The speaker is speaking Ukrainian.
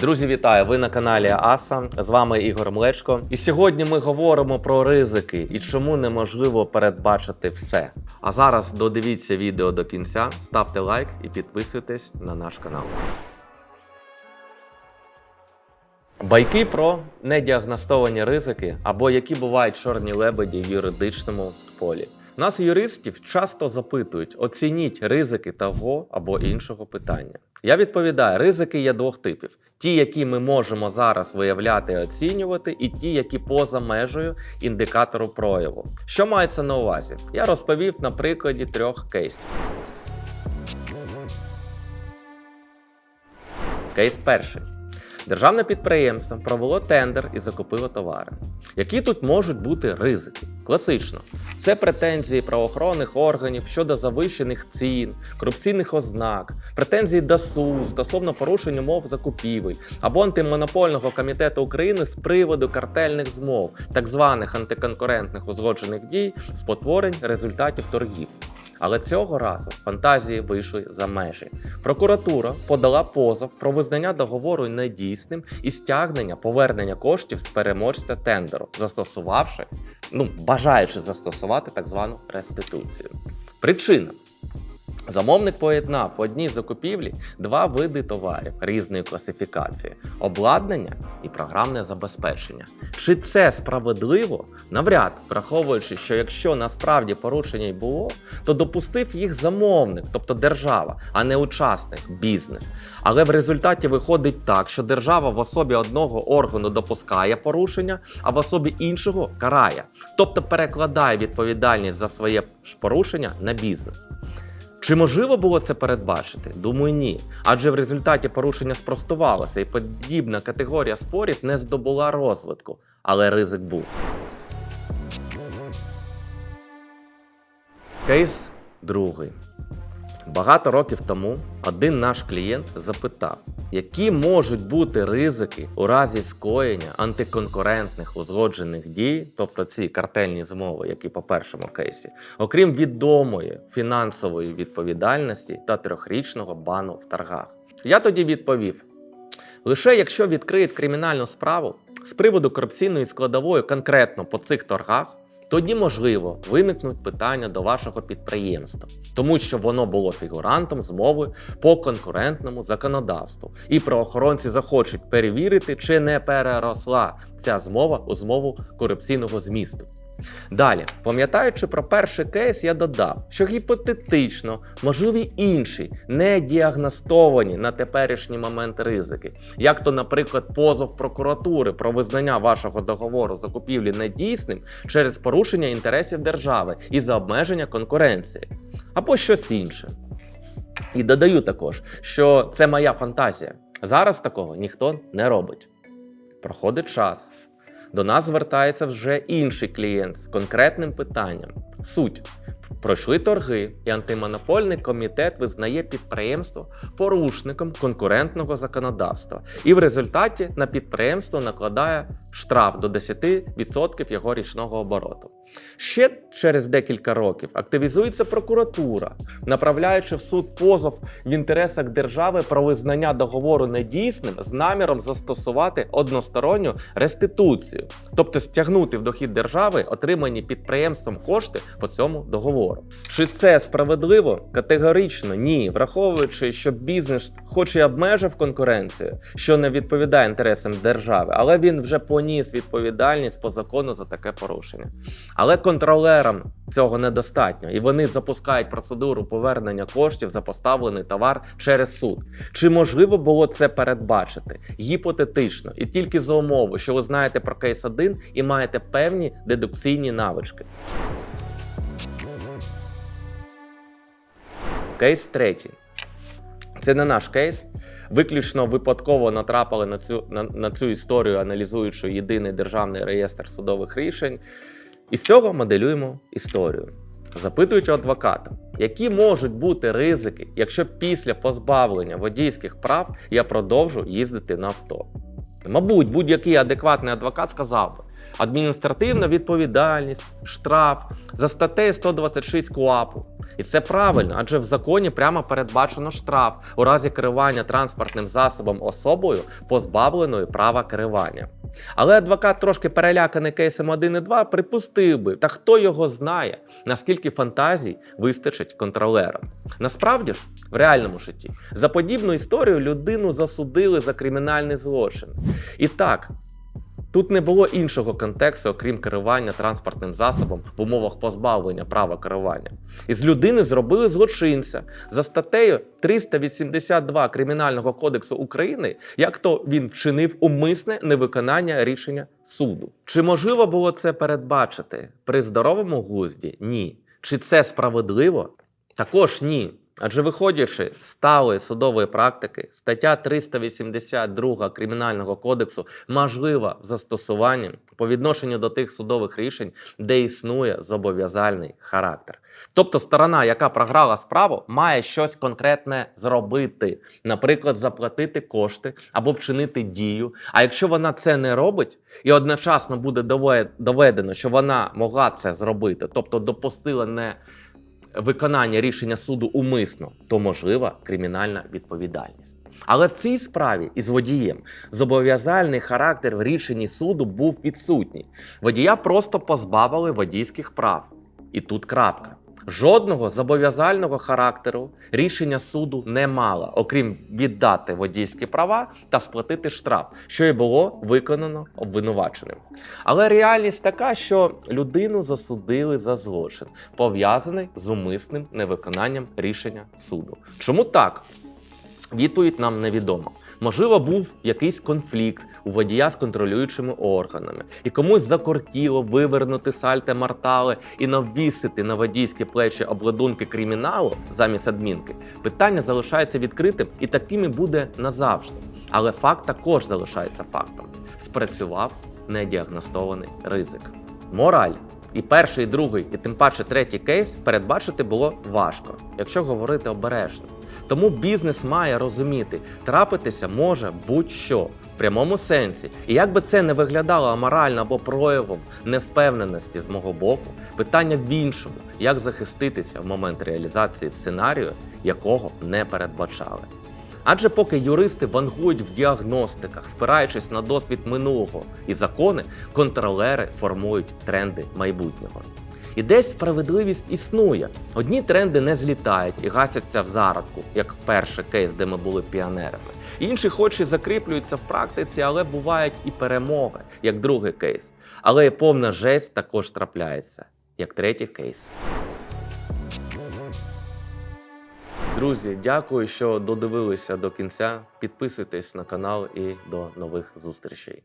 Друзі, вітаю! Ви на каналі Аса. З вами Ігор Млечко. І сьогодні ми говоримо про ризики і чому неможливо передбачити все. А зараз додивіться відео до кінця, ставте лайк і підписуйтесь на наш канал. Байки про недіагностовані ризики або які бувають чорні лебеді в юридичному полі. Нас, юристів, часто запитують: оцініть ризики того або іншого питання. Я відповідаю: ризики є двох типів: ті, які ми можемо зараз виявляти і оцінювати, і ті, які поза межею індикатору прояву. Що мається на увазі? Я розповів на прикладі трьох кейсів. Кейс перший. Державне підприємство провело тендер і закупило товари. Які тут можуть бути ризики? Класично, це претензії правоохоронних органів щодо завищених цін, корупційних ознак, претензії ДАСУ стосовно порушень умов закупівель або антимонопольного комітету України з приводу картельних змов, так званих антиконкурентних узгоджених дій, спотворень результатів торгів. Але цього разу фантазії вийшли за межі. Прокуратура подала позов про визнання договору недійсним і стягнення повернення коштів з переможця тендеру, застосувавши, ну бажаючи застосувати так звану реституцію. Причина. Замовник поєднав в одній закупівлі два види товарів різної класифікації: обладнання і програмне забезпечення. Чи це справедливо? Навряд, враховуючи, що якщо насправді порушення й було, то допустив їх замовник, тобто держава, а не учасник бізнес. Але в результаті виходить так, що держава в особі одного органу допускає порушення, а в особі іншого карає, тобто перекладає відповідальність за своє порушення на бізнес. Чи можливо було це передбачити? Думаю, ні. Адже в результаті порушення спростувалося, і подібна категорія спорів не здобула розвитку, але ризик був. Кейс другий. Багато років тому один наш клієнт запитав, які можуть бути ризики у разі скоєння антиконкурентних узгоджених дій, тобто ці картельні змови, які по першому кейсі, окрім відомої фінансової відповідальності та трьохрічного бану в торгах. Я тоді відповів: лише якщо відкриють кримінальну справу з приводу корупційної складової конкретно по цих торгах. Тоді, можливо, виникнуть питання до вашого підприємства, тому що воно було фігурантом змови по конкурентному законодавству, і правоохоронці захочуть перевірити, чи не переросла ця змова у змову корупційного змісту. Далі, пам'ятаючи про перший кейс, я додав, що гіпотетично можливі інші не діагностовані на теперішній момент ризики, як то, наприклад, позов прокуратури про визнання вашого договору закупівлі недійсним через порушення інтересів держави і за обмеження конкуренції, або щось інше. І додаю також, що це моя фантазія. Зараз такого ніхто не робить. Проходить час. До нас звертається вже інший клієнт з конкретним питанням. Суть. Пройшли торги, і антимонопольний комітет визнає підприємство порушником конкурентного законодавства, і в результаті на підприємство накладає штраф до 10% його річного обороту. Ще через декілька років активізується прокуратура, направляючи в суд позов в інтересах держави про визнання договору недійсним з наміром застосувати односторонню реституцію, тобто стягнути в дохід держави отримані підприємством кошти по цьому договору. Чи це справедливо? Категорично ні, враховуючи, що бізнес, хоч і обмежив конкуренцію, що не відповідає інтересам держави, але він вже поніс відповідальність по закону за таке порушення. Але контролерам цього недостатньо, і вони запускають процедуру повернення коштів за поставлений товар через суд. Чи можливо було це передбачити? Гіпотетично, і тільки за умови, що ви знаєте про кейс 1 і маєте певні дедукційні навички. Кейс третій. Це не наш кейс. Виключно випадково натрапили на цю, на, на цю історію, аналізуючи єдиний державний реєстр судових рішень. І з цього моделюємо історію. Запитують у адвоката, які можуть бути ризики, якщо після позбавлення водійських прав я продовжу їздити на авто. Мабуть, будь-який адекватний адвокат сказав би, адміністративна відповідальність, штраф за статтею 126 КУАПу. І це правильно, адже в законі прямо передбачено штраф у разі керування транспортним засобом особою, позбавленою права керування. Але адвокат, трошки переляканий кейсом 1 і 2, припустив би, та хто його знає, наскільки фантазій вистачить контролерам. Насправді ж, в реальному житті, за подібну історію людину засудили за кримінальний злочин. І так, Тут не було іншого контексту, окрім керування транспортним засобом в умовах позбавлення права керування. Із людини зробили злочинця за статтею 382 Кримінального кодексу України, як то він вчинив умисне невиконання рішення суду. Чи можливо було це передбачити при здоровому глузді? Ні. Чи це справедливо? Також ні. Адже виходячи з сталої судової практики, стаття 382 Кримінального кодексу можлива в застосуванні по відношенню до тих судових рішень, де існує зобов'язальний характер. Тобто сторона, яка програла справу, має щось конкретне зробити, наприклад, заплатити кошти або вчинити дію. А якщо вона це не робить, і одночасно буде дове- доведено, що вона могла це зробити, тобто допустила не виконання рішення суду умисно, то можлива кримінальна відповідальність. Але в цій справі із водієм зобов'язальний характер в рішенні суду був відсутній. Водія просто позбавили водійських прав. І тут крапка. Жодного зобов'язального характеру рішення суду не мало, окрім віддати водійські права та сплатити штраф, що і було виконано обвинуваченим. Але реальність така, що людину засудили за злочин, пов'язаний з умисним невиконанням рішення суду. Чому так? Відповідь нам невідома. Можливо, був якийсь конфлікт у водія з контролюючими органами, і комусь закортіло вивернути сальте мартали і навісити на водійські плечі обладунки криміналу замість адмінки. Питання залишається відкритим і таким і буде назавжди. Але факт також залишається фактом: спрацював недіагностований ризик. Мораль. І перший, і другий, і тим паче третій кейс передбачити було важко, якщо говорити обережно. Тому бізнес має розуміти, трапитися може будь-що в прямому сенсі. І як би це не виглядало аморально або проявом невпевненості з мого боку, питання в іншому, як захиститися в момент реалізації сценарію, якого не передбачали. Адже поки юристи вангують в діагностиках, спираючись на досвід минулого і закони, контролери формують тренди майбутнього. І десь справедливість існує. Одні тренди не злітають і гасяться в зародку, як перший кейс, де ми були піонерами. Інші, хоч і закріплюються в практиці, але бувають і перемоги, як другий кейс. Але і повна жесть також трапляється, як третій кейс. Друзі, дякую, що додивилися до кінця. Підписуйтесь на канал і до нових зустрічей.